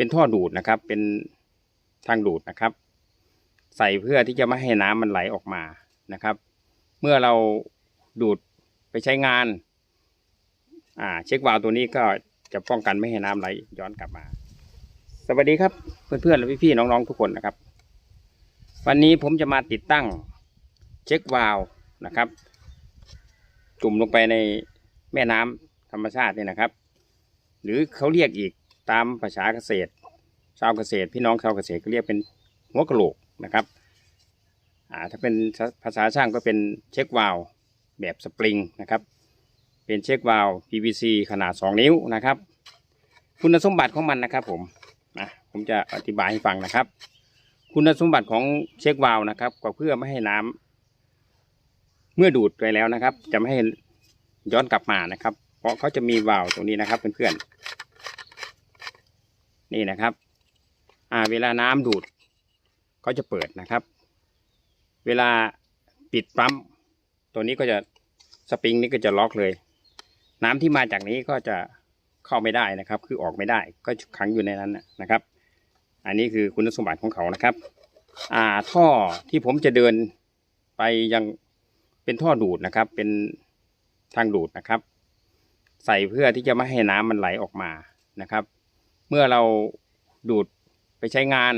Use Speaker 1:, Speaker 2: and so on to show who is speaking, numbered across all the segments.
Speaker 1: เป็นท่อดูดนะครับ เป็นทางดูดนะครับ ใส่เพื่อที่จะไม่ให้น้ำมันไหลออกมานะครับ เมื่อเราดูดไปใช้งาน อ่า เช็ควาล์วตัวนี้ก็จะป้องกันไม่ให้น้ำไหลย้อนกลับมา สวัสดีครับเพื่อนๆและพี่ๆน้องๆทุกคนนะครับ วันนี้ผมจะมาติดตั้งเช็ควาล์วนะครับ จุ่มลงไปในแม่น้ำธรรมชาตินี่นะครับ หรือเขาเรียกอีก ตามภาษาเกษตร ชาวเกษตร พี่น้องชาวเกษตรก็เรียกเป็นหัวกะโหลกนะครับถ้าเป็นภาษาช่างก็เป็นเช็ควาลแบบสปริงนะครับเป็นเช็ควาล์ว PVC ขนาด 2 นิ้วนะครับ คุณสมบัติของมันนะครับผมนะผมจะอธิบายให้ฟังนะครับ คุณสมบัติของเช็ควาลนะครับก็เพื่อไม่ให้น้ำเมื่อดูดไปแล้วนะครับ จะไม่ให้ย้อนกลับมานะครับ เพราะเขาจะมีวาลตรงนี้นะครับเพื่อนๆ นี่นะครับอ่าเวลาน้ำดูดเขาจะเปิดนะครับ เวลาปิดปั๊มตัวนี้ก็จะสปริงนี้ก็จะล็อกเลย น้ำที่มาจากนี้ก็จะเข้าไม่ได้นะครับ คือออกไม่ได้ก็ขังอยู่ในนั้นนะครับ อันนี้คือคุณสมบัติของเขานะครับ อ่าท่อที่ผมจะเดินไปยังเป็นท่อดูดนะครับ เป็นทางดูดนะครับ ใส่เพื่อที่จะไม่ให้น้ำมันไหลออกมานะครับ เมื่อเราดูดไปใช้งาน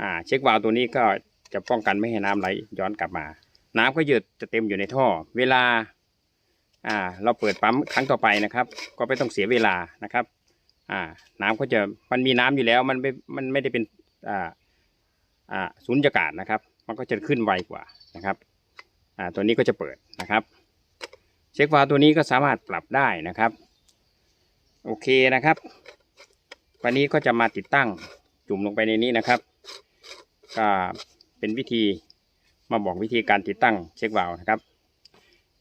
Speaker 1: อ่า เช็ควาล์วตัวนี้ก็จะป้องกันไม่ให้น้ำไหลย้อนกลับมา น้ำก็ยืดจะเต็มอยู่ในท่อ เวลา อ่า เราเปิดปั๊มครั้งต่อไปนะครับ ก็ไม่ต้องเสียเวลานะครับ อ่า น้ำก็จะมันมีน้ำอยู่แล้ว มันไม่มันไม่ได้เป็นอ่าอ่าสูญญากาศนะครับ มันก็จะขึ้นไวกว่านะครับ อ่าตัวนี้ก็จะเปิดนะครับ เช็ควาล์วตัวนี้ก็สามารถปรับได้นะครับ โอเคนะครับ วันนี้ก็จะมาติดตั้งจุ่มลงไปในนี้นะครับ ก็เป็นวิธีมาบอกวิธีการติดตั้งเช็ควาล์วนะครับ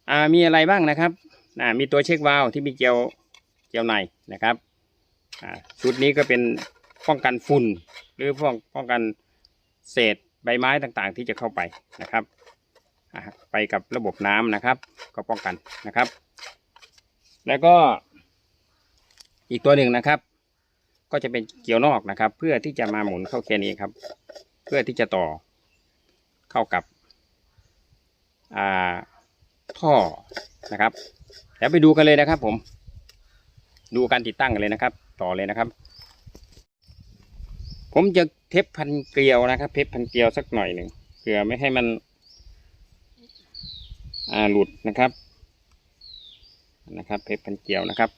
Speaker 1: อ่ามีอะไรบ้างนะครับอ่ามีตัวเช็ควาล์วที่มีเกลียวเกลียวในนะครับอ่าชุดนี้ก็เป็นป้องกันฝุ่นหรือป้องป้องกันเศษใบไม้ต่างๆ ที่จะเข้าไปนะครับอ่าไปกับระบบน้ำนะครับ ก็ป้องกันนะครับ แล้วก็ อีกตัวหนึ่งนะครับ ก็จะเป็นเกี่ยวนอกนะครับ เพื่อที่จะมาหมุนเข้าแค่นี้ครับ เพื่อที่จะต่อเข้ากับท่อนะครับเดี๋ยวไปดูกันเลยนะครับ ผม ดูการติดตั้งกันเลยนะครับ ต่อเลยนะครับ ผมจะเทปพันเกลียวนะครับ เทปพันเกลียวสักหน่อยหนึ่งเพื่อไม่ให้มันหลุดนะครับ นะครับ เทปพันเกลียวนะครับ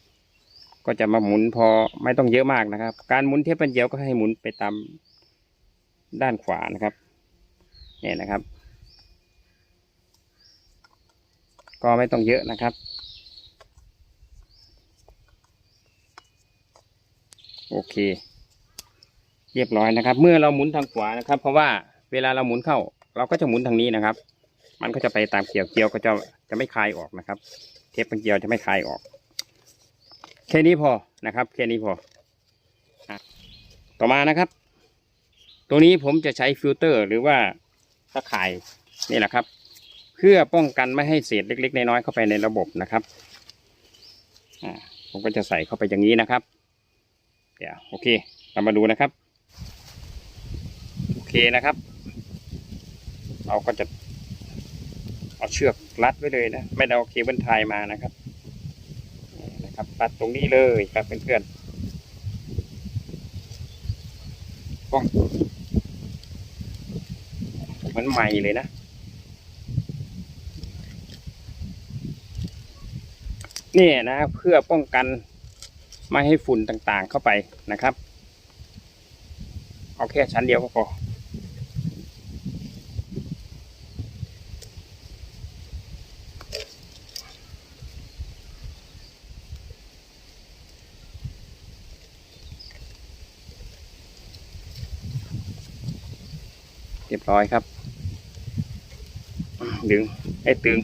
Speaker 1: ก็จะมาหมุนพอไม่ต้องเยอะมากนะครับ การหมุนเทปพันเกลียวก็ให้หมุนไปตามด้านขวานะครับ เนี่ยนะครับ ก็ไม่ต้องเยอะนะครับ โอเค เรียบร้อยนะครับ เมื่อเราหมุนทางขวานะครับ เพราะว่าเวลาเราหมุนเข้า เราก็จะหมุนทางนี้นะครับ มันก็จะไปตามเกี่ยวเกี่ยวก็จะจะไม่คลายออกนะครับ เทปเป็นเกี่ยวจะไม่คลายออก แค่นี้พอนะครับ แค่นี้พอ ต่อมานะครับตัวนี้ผมจะใช้ฟิลเตอร์หรือว่าตะข่ายนี่แหละครับ เพื่อป้องกันไม่ให้เศษเล็ก ๆ น้อยๆเข้าไปในระบบนะครับผมก็จะใส่เข้าไปอย่างนี้นะครับ เดี๋ยวโอเค เรามาดูนะครับ โอเคนะครับ เราก็จะเอาเชือกรัดไว้เลยนะ ไม่ได้เอาเคเบิลไทยมานะครับ นะครับรัดตรงนี้เลยครับเพื่อนๆป้องเหมันใหม่เลยนะนี่นะเพื่อป้องกันไม่ให้ฝุ่นต่างๆเข้าไปนะครับ เอาแค่ชั้นเดียวก็พอ รียบร้อยครับ ดึงให้ตึง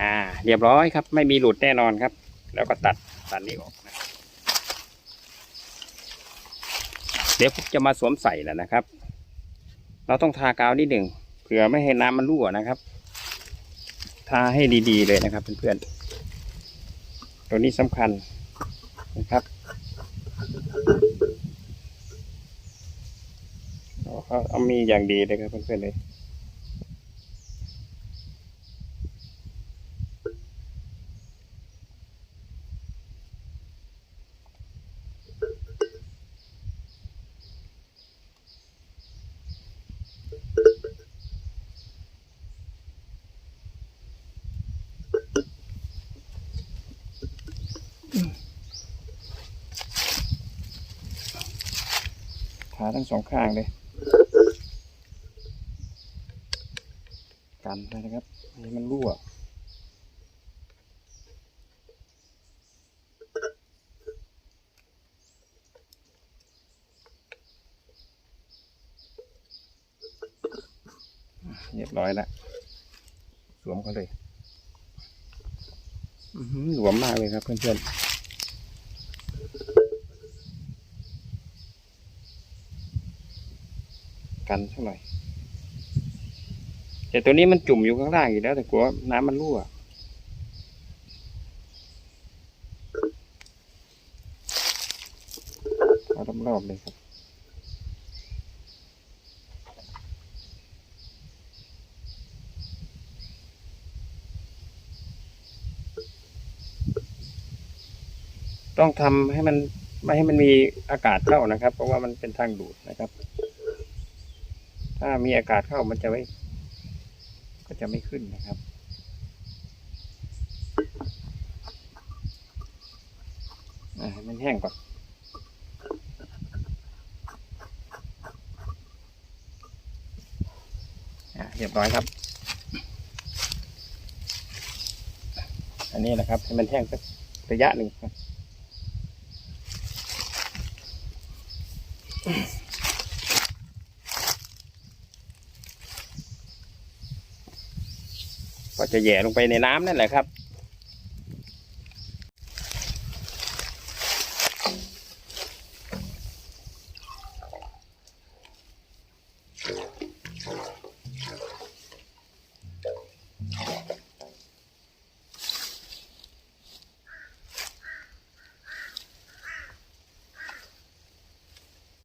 Speaker 1: อ่า เรียบร้อยครับ ไม่มีหลุดแน่นอนครับ แล้วก็ตัดตัดนี้ออกนะ เดี๋ยวผมจะมาสวมใส่แล้วนะครับ เราต้องทากาวนิดหนึ่งเผื่อไม่ให้น้ำมันรั่วนะครับ ทาให้ดีๆเลยนะครับเพื่อนๆตัวนี้สำคัญนะครับเอาเอามีอย่างดีเลยครับเพื่อนๆเลย ทั้งสองข้างเลยกันไปนะครับอันนี้มันรั่วเรียบร้อยแล้วสวมเขาเลยอื้อหือหลวมมากเลยครับเพื่อนๆ กันสักหน่อยแต่ตัวนี้มันจุ่มอยู่ข้างล่างอยู่แล้ว แต่กลัวน้ำมันรั่วเอารอบๆเลยครับต้องทำให้มันไม่ให้มันมีอากาศเข้านะครับ เพราะว่ามันเป็นทางดูดนะครับ ถ้ามีอากาศเข้ามันจะไม่ ก็จะไม่ขึ้นนะครับอ่ามันแห้งก่อนอ่าเรียบร้อยครับ อันนี้นะครับ ให้มันแห้งสักระยะหนึ่งครับ ก็จะแย่ลงไปในน้ำนั่นแหละครับ